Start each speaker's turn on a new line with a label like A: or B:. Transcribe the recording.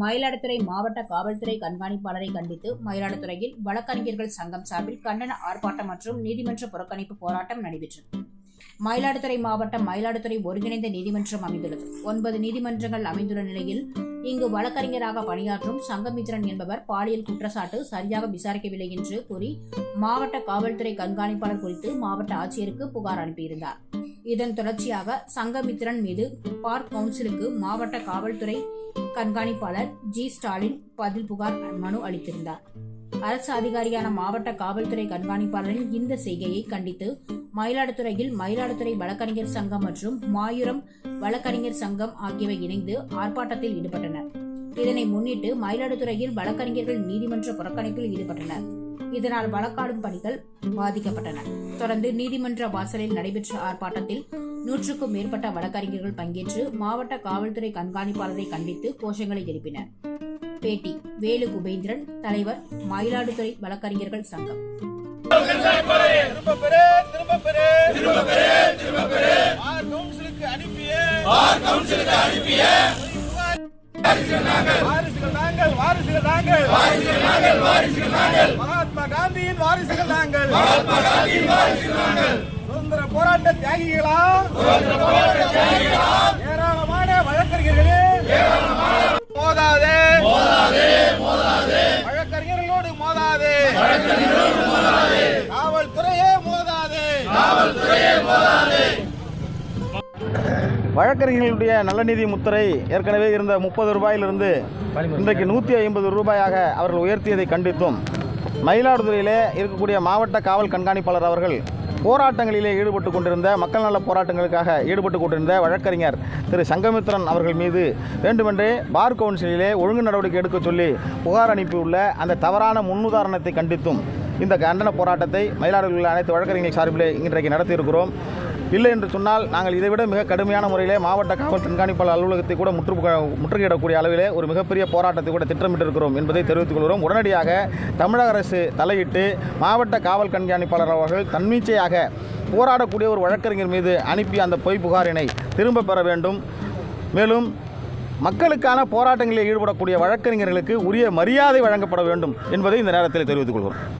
A: மயிலாடுதுறை மாவட்ட காவல்துறை கண்காணிப்பாளரை கண்டித்து மயிலாடுதுறையில் வழக்கறிஞர்கள் சங்கம் சார்பில் கண்டன ஆர்ப்பாட்டம் மற்றும் நீதிமன்ற புறக்கணிப்பு போராட்டம் நடைபெற்றது. மயிலாடுதுறை மாவட்டம் மயிலாடுதுறை ஒருங்கிணைந்த நீதிமன்றம் அமைந்துள்ளது. ஒன்பது நீதிமன்றங்கள் அமைந்துள்ள நிலையில் இங்கு வழக்கறிஞராக பணியாற்றும் சங்கமித்ரன் என்பவர் பாலியல் குற்றச்சாட்டு சரியாக விசாரிக்கவில்லை என்று கூறி மாவட்ட காவல்துறை கண்காணிப்பாளர் குறித்து மாவட்ட ஆட்சியருக்கு புகார் அனுப்பியிருந்தார். இதன் தொடர்ச்சியாக சங்கமித்ரன் மீது பார்க் கவுன்சிலுக்கு மாவட்ட காவல்துறை கண்காணிப்பாளர் ஜி ஸ்டாலின் பதில் புகார் மனு அளித்திருந்தார். அரசு அதிகாரியான மாவட்ட காவல்துறை கண்காணிப்பாளரின் இந்த செய்கையை கண்டித்து மயிலாடுதுறையில் மயிலாடுதுறை வழக்கறிஞர் சங்கம் மற்றும் மாயூரம் வழக்கறிஞர் சங்கம் ஆகியவை இணைந்து ஆர்ப்பாட்டத்தில் ஈடுபட்டனர். இதனை முன்னிட்டு மயிலாடுதுறையில் வழக்கறிஞர்கள் நீதிமன்ற புறக்கணிப்பில் ஈடுபட்டனர். இதனால் வழக்காடும் பணிகள் பாதிக்கப்பட்டன. தொடர்ந்து நீதிமன்ற வாசலில் நடைபெற்ற ஆர்ப்பாட்டத்தில் நூற்றுக்கும் மேற்பட்ட வழக்கறிஞர்கள் பங்கேற்று மாவட்ட காவல்துறை கண்காணிப்பாளரை கண்டித்து கோஷங்களை எழுப்பினர். பேட்டி வேலு குபேந்திரன் தலைவர் மயிலாடுதுறை வழக்கறிஞர்கள் சங்கம்.
B: வாரிசுகள் நாங்கள் மகாத்மா காந்தியின் வாரிசுகள் நாங்கள் சுதந்திர போராட்ட தியாகிகளா? ஏராளமான வழக்கறிஞர்களே. மோதாதே. மோதாதே மோதாதே வழக்கறிஞர்களோடு மோதாதே. காவல்துறையே மோதாதே.
C: வழக்கறிஞர்களுடைய நலநிதி முத்திரை ஏற்கனவே இருந்த முப்பது ரூபாயிலிருந்து இன்றைக்கு நூற்றி ஐம்பது ரூபாயாக அவர்கள் உயர்த்தியதை கண்டித்தும் மயிலாடுதுறையிலே இருக்கக்கூடிய மாவட்ட காவல் கண்காணிப்பாளர் அவர்கள் போராட்டங்களிலே ஈடுபட்டு கொண்டிருந்த மக்கள் நல போராட்டங்களுக்காக ஈடுபட்டு கொண்டிருந்த வழக்கறிஞர் திரு சங்கமித்ரன் அவர்கள் மீது வேண்டுமென்றே பார் கவுன்சிலிலே ஒழுங்கு நடவடிக்கை எடுக்க சொல்லி புகார் அனுப்பியுள்ள அந்த தவறான முன்னுதாரணத்தை கண்டித்தும் இந்த கண்டன போராட்டத்தை மயிலாடுதுறையில் உள்ள அனைத்து வழக்கறிஞர்கள் சார்பிலே இன்றைக்கு நடத்தியிருக்கிறோம். இல்லை என்று சொன்னால் நாங்கள் இதைவிட மிக கடுமையான முறையிலே மாவட்ட காவல் கண்காணிப்பாளர் அலுவலகத்தை கூட முற்று முற்றுகையிடக்கூடிய அளவிலே ஒரு மிகப்பெரிய போராட்டத்தை கூட திட்டமிட்டிருக்கிறோம் என்பதை தெரிவித்துக் கொள்கிறோம். உடனடியாக தமிழக அரசு தலையிட்டு மாவட்ட காவல் கண்காணிப்பாளர் அவர்கள் தன்மீச்சையாக போராடக்கூடிய ஒரு வழக்கறிஞர் மீது அனுப்பி அந்த பொய் புகாரினை திரும்ப பெற வேண்டும். மேலும் மக்களுக்கான போராட்டங்களில் ஈடுபடக்கூடிய வழக்கறிஞர்களுக்கு உரிய மரியாதை வழங்கப்பட வேண்டும் என்பதை இந்த நேரத்தில் தெரிவித்துக் கொள்கிறோம்.